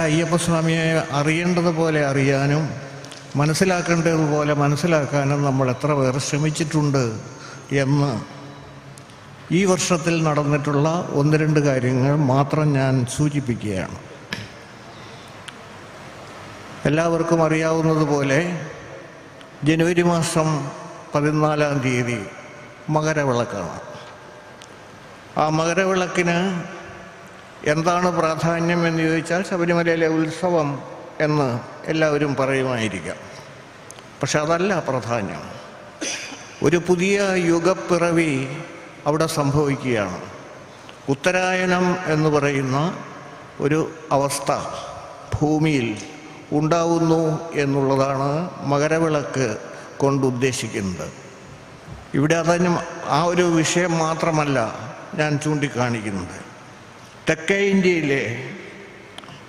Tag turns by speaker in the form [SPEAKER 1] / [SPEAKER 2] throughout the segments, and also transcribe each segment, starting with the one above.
[SPEAKER 1] അയ്യപ്പസ്വാമിയെ അറിയേണ്ടതുപോലെ അറിയാനും മനസ്സിലാക്കേണ്ടതുപോലെ മനസ്സിലാക്കാനും നമ്മൾ എത്ര പേർ ശ്രമിച്ചിട്ടുണ്ട് എന്ന് ഈ വർഷത്തിൽ നടന്നിട്ടുള്ള ഒന്ന് രണ്ട് കാര്യങ്ങൾ മാത്രം ഞാൻ സൂചിപ്പിക്കുകയാണ്. എല്ലാവർക്കും അറിയാവുന്നതുപോലെ ജനുവരി മാസം പതിനാലാം തീയതി മകരവിളക്കാണ്. ആ മകരവിളക്കിന് എന്താണ് പ്രാധാന്യം എന്ന് ചോദിച്ചാൽ ശബരിമലയിലെ ഉത്സവം എന്ന് എല്ലാവരും പറയുമായിരിക്കാം. പക്ഷെ അതല്ല പ്രാധാന്യം. ഒരു പുതിയ യുഗപ്പിറവി അവിടെ സംഭവിക്കുകയാണ്. ഉത്തരായണം എന്ന് പറയുന്ന ഒരു അവസ്ഥ ഭൂമിയിൽ ഉണ്ടാവുന്നു എന്നുള്ളതാണ് മകരവിളക്ക് കൊണ്ട് ഉദ്ദേശിക്കുന്നത്. ഇവിടെ അതിന് ആ ഒരു വിഷയം മാത്രമല്ല ഞാൻ ചൂണ്ടിക്കാണിക്കുന്നത്. തെക്കേ ഇന്ത്യയിലെ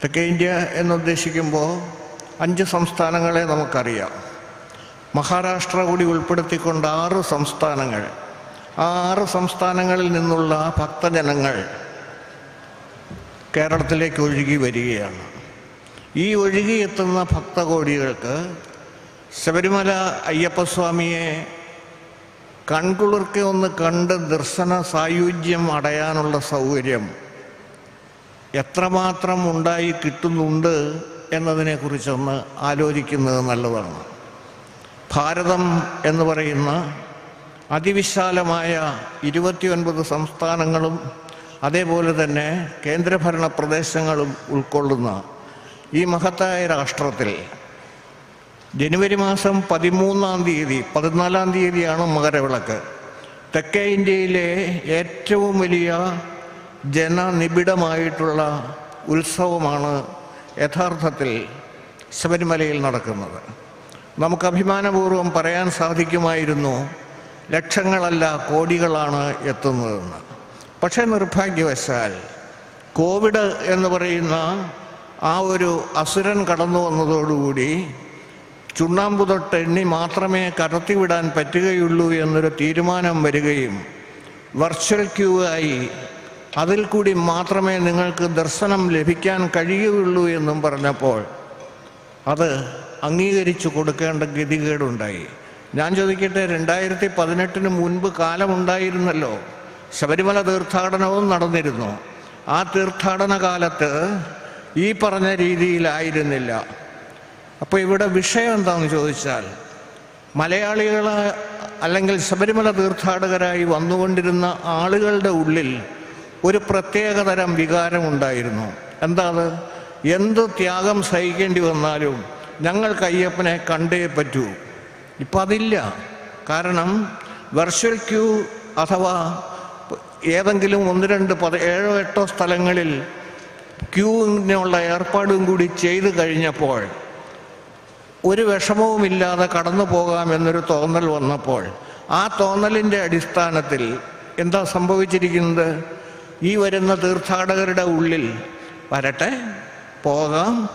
[SPEAKER 1] തെക്കേ ഇന്ത്യ എന്നുദ്ദേശിക്കുമ്പോൾ അഞ്ച് സംസ്ഥാനങ്ങളെ നമുക്കറിയാം. മഹാരാഷ്ട്ര കൂടി ഉൾപ്പെടുത്തിക്കൊണ്ട് ആറ് സംസ്ഥാനങ്ങൾ. ആ ആറ് സംസ്ഥാനങ്ങളിൽ നിന്നുള്ള ഭക്തജനങ്ങൾ കേരളത്തിലേക്ക് ഒഴുകി വരികയാണ്. ഈ ഒഴുകിയെത്തുന്ന ഭക്തകോടികൾക്ക് ശബരിമല അയ്യപ്പസ്വാമിയെ കൺകുളിർക്കെ ഒന്ന് കണ്ട് ദർശന സായുജ്യം അടയാനുള്ള സൗകര്യം എത്രമാത്രം ഉണ്ടായി കിട്ടുന്നുണ്ട് എന്നതിനെക്കുറിച്ചൊന്ന് ആലോചിക്കുന്നത് നല്ലതാണ്. ഭാരതം എന്ന് പറയുന്ന അതിവിശാലമായ ഇരുപത്തിയൊൻപത് സംസ്ഥാനങ്ങളും അതേപോലെ തന്നെ കേന്ദ്രഭരണ പ്രദേശങ്ങളും ഉൾക്കൊള്ളുന്ന ഈ മഹത്തായ രാഷ്ട്രത്തിൽ ജനുവരി മാസം പതിമൂന്നാം തീയതി പതിനാലാം തീയതിയാണ് മകരവിളക്ക്. തെക്കേ ഇന്ത്യയിലെ ഏറ്റവും വലിയ ജനനിബിഡമായിട്ടുള്ള ഉത്സവമാണ് യഥാർത്ഥത്തിൽ ശബരിമലയിൽ നടക്കുന്നത്. നമുക്ക് അഭിമാനപൂർവം പറയാൻ സാധിക്കുമായിരുന്നു ലക്ഷങ്ങളല്ല കോടികളാണ് എത്തുന്നതെന്ന്. പക്ഷേ നിർഭാഗ്യവശാൽ കോവിഡ് എന്ന് പറയുന്ന ആ ഒരു അസുരൻ കടന്നു വന്നതോടുകൂടി ചുണ്ണാമ്പു തൊട്ട് എണ്ണി മാത്രമേ കടത്തിവിടാൻ പറ്റുകയുള്ളൂ എന്നൊരു തീരുമാനം വരികയും വെർച്വൽ ക്യൂ ആയി അതിൽ കൂടി മാത്രമേ നിങ്ങൾക്ക് ദർശനം ലഭിക്കാൻ കഴിയുകയുള്ളൂ എന്നും പറഞ്ഞപ്പോൾ അത് അംഗീകരിച്ചു കൊടുക്കേണ്ട ഗതികേടുണ്ടായി. ഞാൻ ചോദിക്കട്ടെ രണ്ടായിരത്തി പതിനെട്ടിന് മുൻപ് കാലമുണ്ടായിരുന്നല്ലോ. ശബരിമല തീർത്ഥാടനവും നടന്നിരുന്നു. ആ തീർത്ഥാടന കാലത്ത് ഈ പറഞ്ഞ രീതിയിലായിരുന്നില്ല. അപ്പോൾ ഇവിടെ വിഷയം എന്താണെന്ന് ചോദിച്ചാൽ മലയാളികളെ അല്ലെങ്കിൽ ശബരിമല തീർത്ഥാടകരായി വന്നുകൊണ്ടിരുന്ന ആളുകളുടെ ഉള്ളിൽ ഒരു പ്രത്യേകതരം വികാരമുണ്ടായിരുന്നു എന്താണ്? എന്ത് ത്യാഗം സഹിക്കേണ്ടി വന്നാലും ഞങ്ങൾക്ക് അയ്യപ്പനെ കണ്ടേ പറ്റൂ. ഇപ്പം അതില്ല. കാരണം വെർച്വൽ ക്യൂ അഥവാ ഏതെങ്കിലും ഒന്ന് രണ്ട് പത ഏഴോ എട്ടോ സ്ഥലങ്ങളിൽ ക്യൂവിനുള്ള ഏർപ്പാടും കൂടി ചെയ്തു കഴിഞ്ഞപ്പോൾ ഒരു വിഷമവുമില്ലാതെ കടന്നു പോകാമെന്നൊരു തോന്നൽ വന്നപ്പോൾ ആ തോന്നലിന്റെ അടിസ്ഥാനത്തിൽ എന്താ സംഭവിച്ചിരിക്കുന്നത്? ഈ വരുന്ന തീർത്ഥാടകരുടെ ഉള്ളിൽ വരട്ടെ പോകാം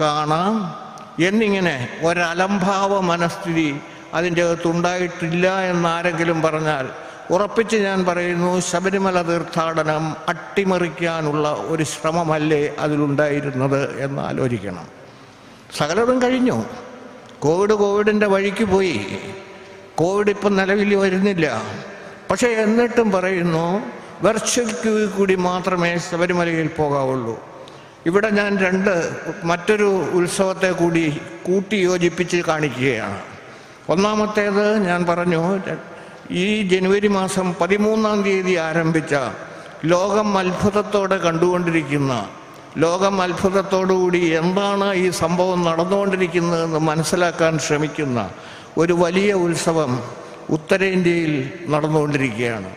[SPEAKER 1] കാണാം എന്നിങ്ങനെ ഒരലംഭാവ മനസ്ഥിതി അതിന്റെ അകത്തുണ്ടായിട്ടില്ല എന്നാരെങ്കിലും പറഞ്ഞാൽ ഉറപ്പിച്ച് ഞാൻ പറയുന്നു ശബരിമല തീർത്ഥാടനം അട്ടിമറിക്കാനുള്ള ഒരു ശ്രമമല്ലേ അതിലുണ്ടായിരുന്നത് എന്ന് ആലോചിക്കണം. സകലതും കഴിഞ്ഞു. കോവിഡ് കോവിഡിന്റെ വഴിക്ക് പോയി. കോവിഡ് ഇപ്പം നിലവിൽ വരുന്നില്ല. പക്ഷേ എന്നിട്ടും പറയുന്നു വെർച്വൽ കൂടി മാത്രമേ ശബരിമലയിൽ പോകാവുള്ളൂ. ഇവിടെ ഞാൻ രണ്ട് മറ്റൊരു ഉത്സവത്തെ കൂടി കൂട്ടി യോജിപ്പിച്ച് കാണിക്കുകയാണ്. ഒന്നാമത്തേത് ഞാൻ പറഞ്ഞു ഈ ജനുവരി മാസം പതിമൂന്നാം തീയതി ആരംഭിച്ച ലോകം അത്ഭുതത്തോടെ കണ്ടുകൊണ്ടിരിക്കുന്ന ലോകം അത്ഭുതത്തോടുകൂടി എന്താണ് ഈ സംഭവം നടന്നുകൊണ്ടിരിക്കുന്നതെന്ന് മനസ്സിലാക്കാൻ ശ്രമിക്കുന്ന ഒരു വലിയ ഉത്സവം ഉത്തരേന്ത്യയിൽ നടന്നുകൊണ്ടിരിക്കുകയാണ്.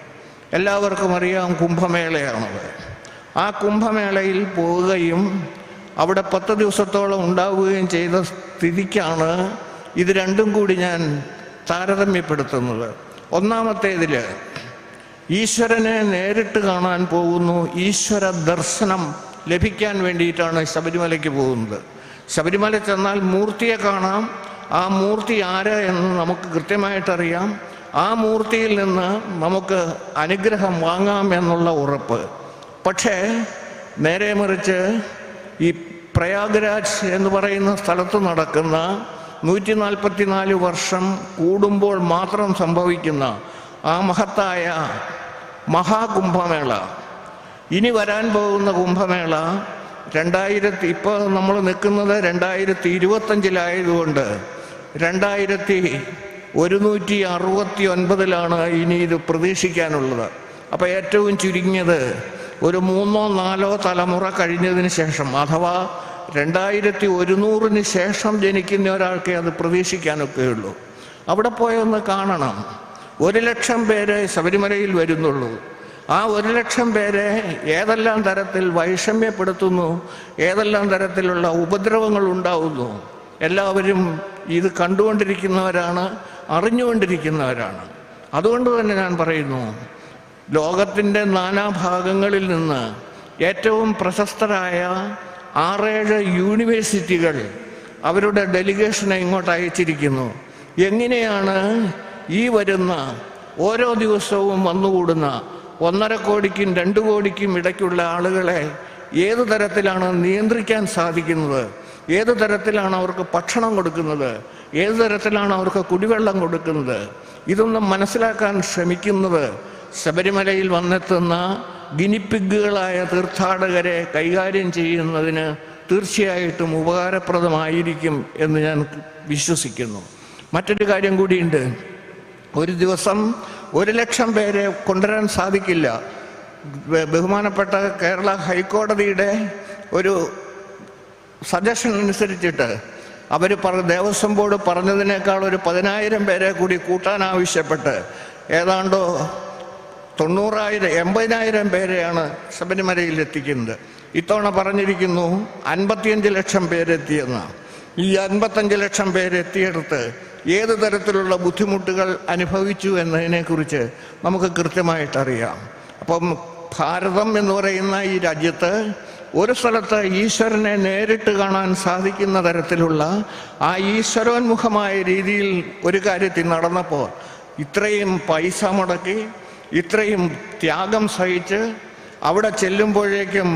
[SPEAKER 1] എല്ലാവർക്കും അറിയാം കുംഭമേളയാണത്. ആ കുംഭമേളയിൽ പോവുകയും അവിടെ പത്ത് ദിവസത്തോളം ഉണ്ടാവുകയും ചെയ്ത സ്ഥിതിക്കാണ് ഇത് രണ്ടും കൂടി ഞാൻ താരതമ്യപ്പെടുത്തുന്നത്. ഒന്നാമത്തേതിൽ ഈശ്വരനെ നേരിട്ട് കാണാൻ പോകുന്നു ഈശ്വര ദർശനം ലഭിക്കാൻ വേണ്ടിയിട്ടാണ് ശബരിമലയ്ക്ക് പോകുന്നത്. ശബരിമല ചെന്നാൽ മൂർത്തിയെ കാണാം. ആ മൂർത്തി ആര് എന്ന് നമുക്ക് കൃത്യമായിട്ടറിയാം. ആ മൂർത്തിയിൽ നിന്ന് നമുക്ക് അനുഗ്രഹം വാങ്ങാം എന്നുള്ള ഉറപ്പ്. പക്ഷേ നേരെ മറിച്ച് ഈ പ്രയാഗ്രാജ് എന്ന് പറയുന്ന സ്ഥലത്ത് നടക്കുന്ന നൂറ്റി നാൽപ്പത്തിനാല് വർഷം കൂടുമ്പോൾ മാത്രം സംഭവിക്കുന്ന ആ മഹത്തായ മഹാകുംഭമേള. ഇനി വരാൻ പോകുന്ന കുംഭമേള രണ്ടായിരത്തി ഇപ്പോൾ നമ്മൾ നിൽക്കുന്നത് രണ്ടായിരത്തി ഇരുപത്തഞ്ചിലായതുകൊണ്ട് രണ്ടായിരത്തി ഒരുന്നൂറ്റി അറുപത്തി ഒൻപതിലാണ് ഇനി ഇത് പ്രതീക്ഷിക്കാനുള്ളത്. അപ്പോൾ ഏറ്റവും ചുരുങ്ങിയത് ഒരു മൂന്നോ നാലോ തലമുറ കഴിഞ്ഞതിന് ശേഷം അഥവാ രണ്ടായിരത്തി ഒരുന്നൂറിന് ശേഷം ജനിക്കുന്ന ഒരാൾക്കേ അത് പ്രതീക്ഷിക്കാനൊക്കെയുള്ളൂ അവിടെ പോയൊന്ന് കാണണം. ഒരു ലക്ഷം പേരെ ശബരിമലയിൽ വരുന്നുള്ളൂ. ആ ഒരു ലക്ഷം പേരെ ഏതെല്ലാം തരത്തിൽ വൈഷമ്യപ്പെടുത്തുന്നു ഏതെല്ലാം തരത്തിലുള്ള ഉപദ്രവങ്ങൾ ഉണ്ടാവുന്നു എല്ലാവരും ഇത് കണ്ടുകൊണ്ടിരിക്കുന്നവരാണ്. അറിഞ്ഞുകൊണ്ടിരിക്കുന്നവരാണ്. അതുകൊണ്ട് തന്നെ ഞാൻ പറയുന്നു ലോകത്തിന്റെ നാനാഭാഗങ്ങളിൽ നിന്ന് ഏറ്റവും പ്രശസ്തരായ ആറേഴ് യൂണിവേഴ്സിറ്റികൾ അവരുടെ ഡെലിഗേഷനെ ഇങ്ങോട്ട് അയച്ചിരിക്കുന്നു. എങ്ങനെയാണ് ഈ വരുന്ന ഓരോ ദിവസവും വന്നുകൂടുന്ന ഒന്നര കോടിക്കും രണ്ട് കോടിക്കും ഇടയ്ക്കുള്ള ആളുകളെ ഏത് തരത്തിലാണ് നിയന്ത്രിക്കാൻ സാധിക്കുന്നത്? ഏത് തരത്തിലാണ് അവർക്ക് ഭക്ഷണം കൊടുക്കുന്നത്? ഏത് തരത്തിലാണ് അവർക്ക് കുടിവെള്ളം കൊടുക്കുന്നത്? ഇതൊന്നും മനസ്സിലാക്കാൻ ശ്രമിക്കുന്നത് ശബരിമലയിൽ വന്നെത്തുന്ന ഗിനിപ്പിഗുകളായ തീർത്ഥാടകരെ കൈകാര്യം ചെയ്യുന്നതിന് തീർച്ചയായിട്ടും ഉപകാരപ്രദമായിരിക്കും എന്ന് ഞാൻ വിശ്വസിക്കുന്നു. മറ്റൊരു കാര്യം കൂടിയുണ്ട്. ഒരു ദിവസം ഒരു ലക്ഷം പേരെ കൊണ്ടുവരാൻ സാധിക്കില്ല. ബഹുമാനപ്പെട്ട കേരള ഹൈക്കോടതിയുടെ ഒരു സജഷൻ അനുസരിച്ചിട്ട് അവർ പറ ദേവസ്വം ബോർഡ് പറഞ്ഞതിനേക്കാൾ ഒരു പതിനായിരം പേരെ കൂടി കൂട്ടാൻ ആവശ്യപ്പെട്ട് ഏതാണ്ടോ തൊണ്ണൂറായിരം എൺപതിനായിരം പേരെയാണ് ശബരിമലയിൽ എത്തിക്കുന്നത്. ഇത്തവണ പറഞ്ഞിരിക്കുന്നു അൻപത്തിയഞ്ച് ലക്ഷം പേരെത്തിയെന്ന്. ഈ അൻപത്തഞ്ച് ലക്ഷം പേരെത്തിയെടുത്ത് ഏത് തരത്തിലുള്ള ബുദ്ധിമുട്ടുകൾ അനുഭവിച്ചു എന്നതിനെക്കുറിച്ച് നമുക്ക് കൃത്യമായിട്ടറിയാം. അപ്പം ഭാരതം എന്ന് പറയുന്ന ഈ രാജ്യത്ത് ഒരു സ്ഥലത്ത് ഈശ്വരനെ നേരിട്ട് കാണാൻ സാധിക്കുന്ന തരത്തിലുള്ള ആ ഈശ്വരോന്മുഖമായ രീതിയിൽ ഒരു കാര്യത്തിൽ നടന്നപ്പോൾ ഇത്രയും പൈസ മുടക്കി ഇത്രയും ത്യാഗം സഹിച്ച് അവിടെ ചെല്ലുമ്പോഴേക്കും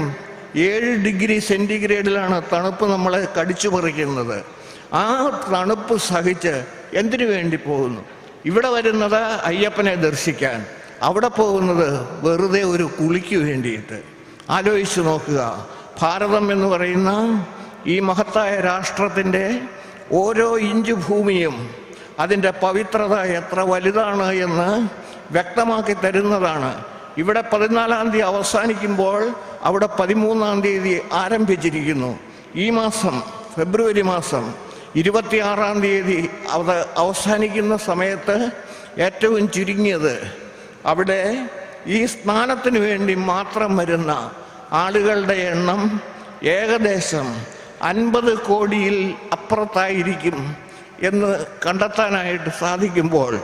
[SPEAKER 1] ഏഴ് ഡിഗ്രി സെന്റിഗ്രേഡിലാണ് തണുപ്പ് നമ്മളെ കടിച്ചു പറിക്കുന്നത്. ആ തണുപ്പ് സഹിച്ച് എന്തിനു വേണ്ടി പോകുന്നു? ഇവിടെ വരുന്നത് അയ്യപ്പനെ ദർശിക്കാൻ. അവിടെ പോകുന്നത് വെറുതെ ഒരു കുളിക്ക് വേണ്ടിയിട്ട്. ആലോചിച്ച് നോക്കുക. ഭാരതം എന്ന് പറയുന്ന ഈ മഹത്തായ രാഷ്ട്രത്തിന്റെ ഓരോ ഇഞ്ച് ഭൂമിയും അതിന്റെ പവിത്രത എത്ര വലുതാണ് എന്ന് വ്യക്തമാക്കി തരുന്നതാണ്. ഇവിടെ പതിനാലാം തീയതി അവസാനിക്കുമ്പോൾ അവിടെ പതിമൂന്നാം തീയതി ആരംഭിച്ചിരിക്കുന്നു. ഈ മാസം ഫെബ്രുവരി മാസം ഇരുപത്തിയാറാം തീയതി അത് അവസാനിക്കുന്ന സമയത്ത് ഏറ്റവും ചുരുങ്ങിയത് അവിടെ ഈ സ്നാനത്തിന് വേണ്ടി മാത്രം വരുന്ന ആളുകളുടെ എണ്ണം ഏകദേശം അൻപത് കോടിയിൽ അപ്പുറത്തായിരിക്കും എന്ന് കണ്ടെത്താനായിട്ട് സാധിക്കുമ്പോൾ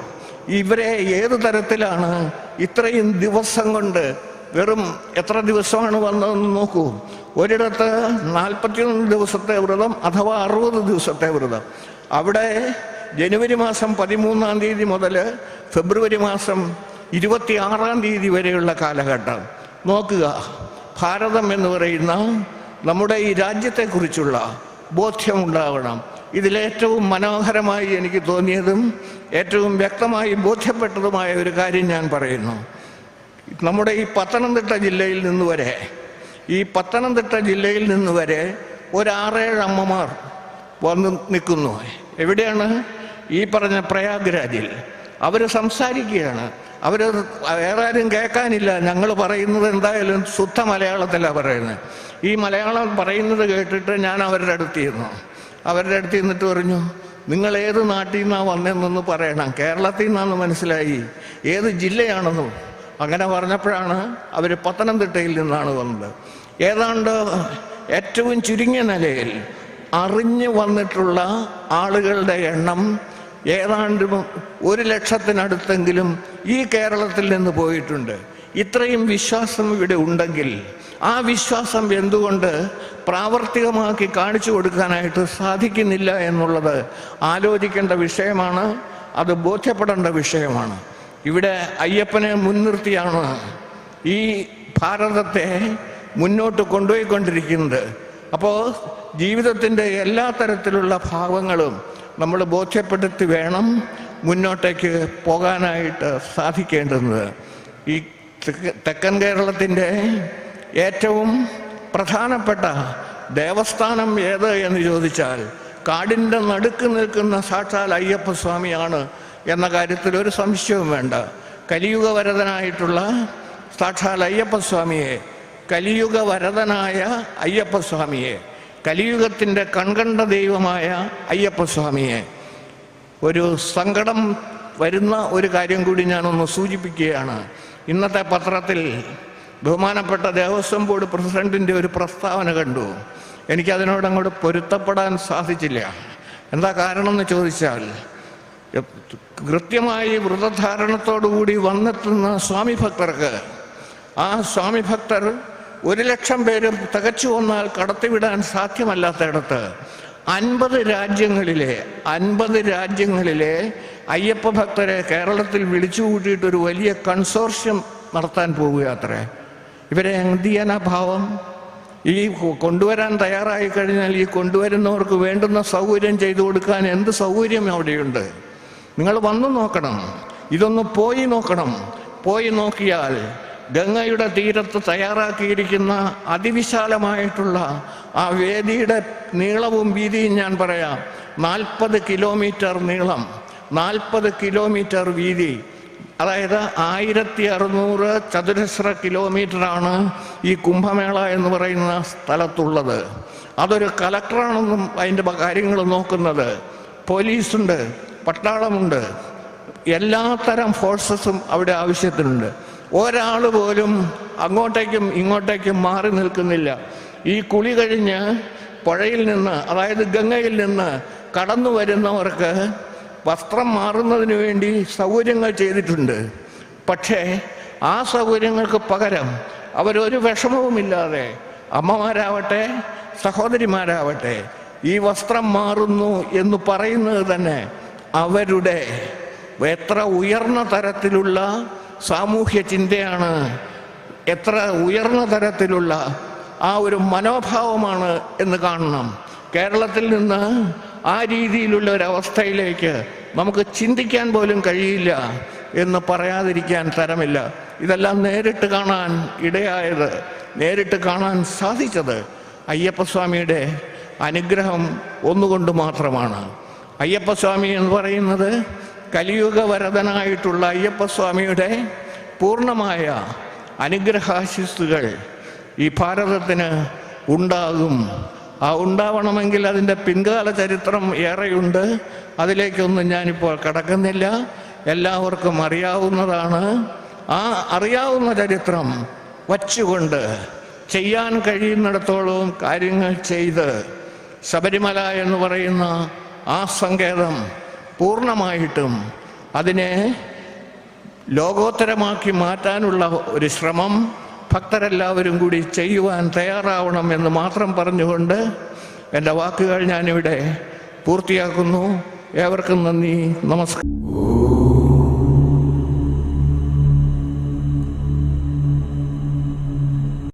[SPEAKER 1] ഇവരെ ഏത് തരത്തിലാണ് ഇത്രയും ദിവസം കൊണ്ട് വെറും എത്ര ദിവസമാണ് വന്നതെന്ന് നോക്കൂ. ഒരിടത്ത് നാൽപ്പത്തിയൊന്ന് ദിവസത്തെ വ്രതം അഥവാ അറുപത് ദിവസത്തെ വ്രതം. അവിടെ ജനുവരി മാസം പതിമൂന്നാം തീയതി മുതൽ ഫെബ്രുവരി മാസം ഇരുപത്തിയാറാം തീയതി വരെയുള്ള കാലഘട്ടം. നോക്കുക. ഭാരതം എന്ന് പറയുന്ന നമ്മുടെ ഈ രാജ്യത്തെക്കുറിച്ചുള്ള ബോധ്യമുണ്ടാവണം ഇതിലേറ്റവും മനോഹരമായി എനിക്ക് തോന്നിയതും ഏറ്റവും വ്യക്തമായി ബോധ്യപ്പെട്ടതുമായ ഒരു കാര്യം ഞാൻ പറയുന്നു. നമ്മുടെ ഈ പത്തനംതിട്ട ജില്ലയിൽ നിന്ന് വരെ ഈ പത്തനംതിട്ട ജില്ലയിൽ നിന്ന് വരെ ഒരാറേഴ് അമ്മമാർ വന്ന് നിൽക്കുന്നു. എവിടെയാണ്? ഈ പറഞ്ഞ പ്രയാഗ്രാജിൽ. അവർ സംസാരിക്കുകയാണ്. അവർ വേറെ ആരും കേൾക്കാനില്ല. ഞങ്ങൾ പറയുന്നത് എന്തായാലും ശുദ്ധ മലയാളത്തിലാണ് പറയുന്നത്. ഈ മലയാളം പറയുന്നത് കേട്ടിട്ട് ഞാൻ അവരുടെ അടുത്ത് അവരുടെ അടുത്ത് ചെന്നിട്ട് പറഞ്ഞു നിങ്ങൾ ഏത് നാട്ടിൽ നിന്നാണ് വന്നതെന്നൊന്ന് പറയണം. കേരളത്തിൽ നിന്നാണെന്ന് മനസ്സിലായി. ഏത് ജില്ലയാണെന്നും. അങ്ങനെ പറഞ്ഞപ്പോഴാണ് അവർ പത്തനംതിട്ടയിൽ നിന്നാണ് വന്നത്. ഏതാണ്ട് ഏറ്റവും ചുരുങ്ങിയ നിലയിൽ അറിഞ്ഞു വന്നിട്ടുള്ള ആളുകളുടെ എണ്ണം ഏതാണ്ട് ഒരു ലക്ഷത്തിനടുത്തെങ്കിലും ഈ കേരളത്തിൽ നിന്ന് പോയിട്ടുണ്ട്. ഇത്രയും വിശ്വാസം ഇവിടെ ഉണ്ടെങ്കിൽ ആ വിശ്വാസം എന്തുകൊണ്ട് പ്രാവർത്തികമാക്കി കാണിച്ചു കൊടുക്കാനായിട്ട് സാധിക്കുന്നില്ല എന്നുള്ളത് ആലോചിക്കേണ്ട വിഷയമാണ് അത് ബോധ്യപ്പെടേണ്ട വിഷയമാണ്. ഇവിടെ അയ്യപ്പനെ മുൻനിർത്തിയാണ് ഈ ഭാരതത്തെ മുന്നോട്ട് കൊണ്ടുപോയിക്കൊണ്ടിരിക്കുന്നത്. അപ്പോൾ ജീവിതത്തിന്റെ എല്ലാ തരത്തിലുള്ള ഭാവങ്ങളും നമ്മൾ ബോധ്യപ്പെടുത്തി വേണം മുന്നോട്ടേക്ക് പോകാനായിട്ട് സാധിക്കേണ്ടുന്നത് ഈ തെക്ക് തെക്കൻ കേരളത്തിന്റെ ഏറ്റവും പ്രധാനപ്പെട്ട ദേവസ്ഥാനം ഏത് എന്ന് ചോദിച്ചാൽ കാടിന്റെ നടുക്ക് നിൽക്കുന്ന സാക്ഷാൽ അയ്യപ്പസ്വാമിയാണ് എന്ന കാര്യത്തിൽ ഒരു സംശയവും വേണ്ട. കലിയുഗ വരദനായിട്ടുള്ള സാക്ഷാൽ അയ്യപ്പസ്വാമിയെ കലിയുഗ വരദനായ അയ്യപ്പസ്വാമിയെ കലിയുഗത്തിന്റെ കൺകണ്ട ദൈവമായ അയ്യപ്പസ്വാമിയെ ഒരു സങ്കടം വരുന്ന ഒരു കാര്യം കൂടി ഞാനൊന്ന് സൂചിപ്പിക്കുകയാണ്. ഇന്നത്തെ പത്രത്തിൽ ബഹുമാനപ്പെട്ട ദേവസ്വം ബോർഡ് പ്രസിഡന്റിന്റെ ഒരു പ്രസ്താവന കണ്ടു. എനിക്കതിനോട് അങ്ങോട്ട് പൊരുത്തപ്പെടാൻ സാധിച്ചില്ല. എന്താ കാരണം എന്ന് ചോദിച്ചാൽ കൃത്യമായി വ്രതധാരണത്തോടുകൂടി വന്നെത്തുന്ന സ്വാമി ഭക്തർക്ക് ആ സ്വാമി ഭക്തർ ഒരു ലക്ഷം പേരും തികച്ചു വന്നാൽ കടത്തിവിടാൻ സാധ്യമല്ലാത്തയിടത്ത് അൻപത് രാജ്യങ്ങളിലെ അൻപത് രാജ്യങ്ങളിലെ അയ്യപ്പ ഭക്തരെ കേരളത്തിൽ വിളിച്ചു കൂട്ടിയിട്ട് ഒരു വലിയ കൺസോർഷ്യം നടത്താൻ പോവുക ഇവരെ എന്ത് ചെയ്യാനാ ഭാവം? ഈ കൊണ്ടുവരാൻ തയ്യാറായി കഴിഞ്ഞാൽ ഈ കൊണ്ടുവരുന്നവർക്ക് വേണ്ടുന്ന സൗകര്യം ചെയ്തു കൊടുക്കാൻ എന്ത് സൗകര്യം അവിടെയുണ്ട്? നിങ്ങൾ വന്നു നോക്കണം. ഇതൊന്ന് പോയി നോക്കണം. പോയി നോക്കിയാൽ ഗംഗയുടെ തീരത്ത് തയ്യാറാക്കിയിരിക്കുന്ന അതിവിശാലമായിട്ടുള്ള ആ വേദിയുടെ നീളവും വീതിയും ഞാൻ പറയാം. നാൽപ്പത് കിലോമീറ്റർ നീളം നാൽപ്പത് കിലോമീറ്റർ വീതി. അതായത് ആയിരത്തി അറുന്നൂറ് ചതുരശ്ര കിലോമീറ്ററാണ് ഈ കുംഭമേള എന്ന് പറയുന്ന സ്ഥലത്തുള്ളത്. അതൊരു കലക്ടറാണെന്നും അതിന്റെ കാര്യങ്ങൾ നോക്കുന്നത്. പോലീസുണ്ട് പട്ടാളമുണ്ട്. എല്ലാത്തരം ഫോഴ്സസും അവിടെ ആവശ്യത്തിനുണ്ട്. ഒരാൾ പോലും അങ്ങോട്ടേക്കും ഇങ്ങോട്ടേക്കും മാറി നിൽക്കുന്നില്ല. ഈ കുളി കഴിഞ്ഞ് പുഴയിൽ നിന്ന് അതായത് ഗംഗയിൽ നിന്ന് കടന്നു വരുന്നവർക്ക് വസ്ത്രം മാറുന്നതിന് വേണ്ടി സൗകര്യങ്ങൾ ചെയ്തിട്ടുണ്ട്. പക്ഷേ ആ സൗകര്യങ്ങൾക്ക് പകരം അവരൊരു വിഷമവുമില്ലാതെ അമ്മമാരാവട്ടെ സഹോദരിമാരാവട്ടെ ഈ വസ്ത്രം മാറുന്നു എന്ന് പറയുന്നത് തന്നെ അവരുടെ എത്ര ഉയർന്ന തരത്തിലുള്ള സാമൂഹ്യ ചിന്തയാണ് എത്ര ഉയർന്ന തരത്തിലുള്ള ആ ഒരു മനോഭാവമാണ് എന്ന് കാണണം. കേരളത്തിൽ നിന്ന് ആ രീതിയിലുള്ള ഒരവസ്ഥയിലേക്ക് നമുക്ക് ചിന്തിക്കാൻ പോലും കഴിയില്ല എന്ന് പറയാതിരിക്കാൻ തരമില്ല. ഇതെല്ലാം നേരിട്ട് കാണാൻ ഇടയായത് നേരിട്ട് കാണാൻ സാധിച്ചത് അയ്യപ്പസ്വാമിയുടെ അനുഗ്രഹം ഒന്നുകൊണ്ട് മാത്രമാണ്. അയ്യപ്പസ്വാമി എന്ന് പറയുന്നത് കലിയുഗ വരദനായിട്ടുള്ള അയ്യപ്പസ്വാമിയുടെ പൂർണമായ അനുഗ്രഹാശിസ്സുകൾ ഈ ഭാരതത്തിന് ഉണ്ടാകും. ആ ഉണ്ടാവണമെങ്കിൽ അതിന്റെ പിൻകാല ചരിത്രം ഏറെയുണ്ട്. അതിലേക്കൊന്നും ഞാനിപ്പോൾ കടക്കുന്നില്ല. എല്ലാവർക്കും അറിയാവുന്നതാണ്. ആ അറിയാവുന്ന ചരിത്രം വച്ചുകൊണ്ട് ചെയ്യാൻ കഴിയുന്നിടത്തോളം കാര്യങ്ങൾ ചെയ്ത് ശബരിമല എന്ന് പറയുന്ന ആ സങ്കേതം പൂർണമായിട്ടും അതിനെ ലോകോത്തരമാക്കി മാറ്റാനുള്ള ഒരു ശ്രമം ഭക്തരെല്ലാവരും കൂടി ചെയ്യുവാൻ തയ്യാറാവണം എന്ന് മാത്രം പറഞ്ഞുകൊണ്ട് എന്റെ വാക്കുകൾ ഞാനിവിടെ പൂർത്തിയാക്കുന്നു. ഏവർക്കും നന്ദി. നമസ്കാരം.